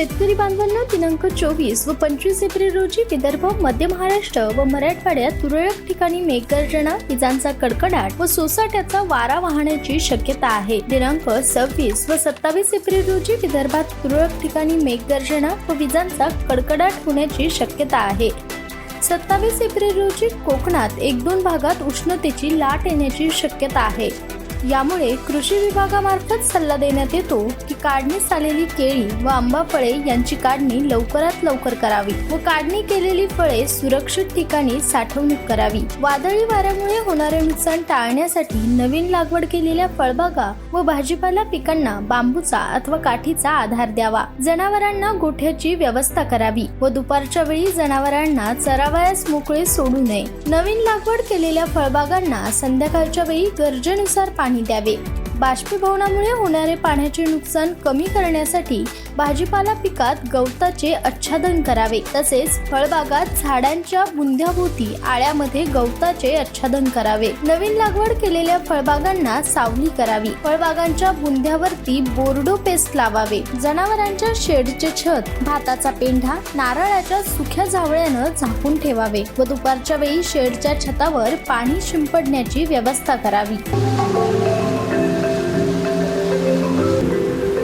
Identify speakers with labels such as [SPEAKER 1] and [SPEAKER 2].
[SPEAKER 1] शेतकरी बांधवांना दिनांक चोवीस व पंचवीस एप्रिल रोजी विदर्भ मध्य महाराष्ट्र व मराठवाड्यात तुरळक ठिकाणी मेघगर्जना विजांचा कडकडाट व सोसाट्याचा वारा वाहण्याची शक्यता आहे. दिनांक सव्वीस व सत्तावीस एप्रिल रोजी विदर्भात तुरळक ठिकाणी मेघगर्जना व विजांचा कडकडाट होण्याची शक्यता आहे. सत्तावीस एप्रिल रोजी कोकणात एक दोन भागात उष्णतेची लाट येण्याची शक्यता आहे. यामुळे कृषी विभागामार्फत सल्ला देण्यात येतो की काढणीस आलेली केळी व आंबा फळे यांची काढणी लवकरात लवकर करावी व काढणी केलेली फळे सुरक्षित ठिकाणी साठवणूक करावी. वादळी वाऱ्यामुळे होणारे नुकसान टाळण्यासाठी नवीन लागवड केलेल्या फळबागा व भाजीपाला पिकांना बांबूचा अथवा काठीचा आधार द्यावा. जनावरांना गोठ्याची व्यवस्था करावी व दुपारच्या वेळी जनावरांना चरावयास मोकळे सोडू नये. नवीन लागवड केलेल्या फळबागांना संध्याकाळच्या वेळी गरजेनुसार पाणी द्यावे बाष्पीभवनामुळे होणारे पाण्याचे नुकसान कमी करण्यासाठी भाजीपाला पिकात गवताचे आच्छादन करावे. तसेच फळबागात झाडांच्या बुंध्याभोवती आळ्यामध्ये गवताचे आच्छादन करावे. नवीन लागवड केलेल्या फळबागांना सावली करावी. फळबागांच्या बुंध्यावरती बोर्डो पेस्ट लावावे. जनावरांच्या शेडचे छत भाताचा पेंढा नारळाच्या सुख्या झावळ्यानं झाकून ठेवावे व दुपारच्या वेळी शेडच्या छतावर पाणी शिंपडण्याची व्यवस्था करावी.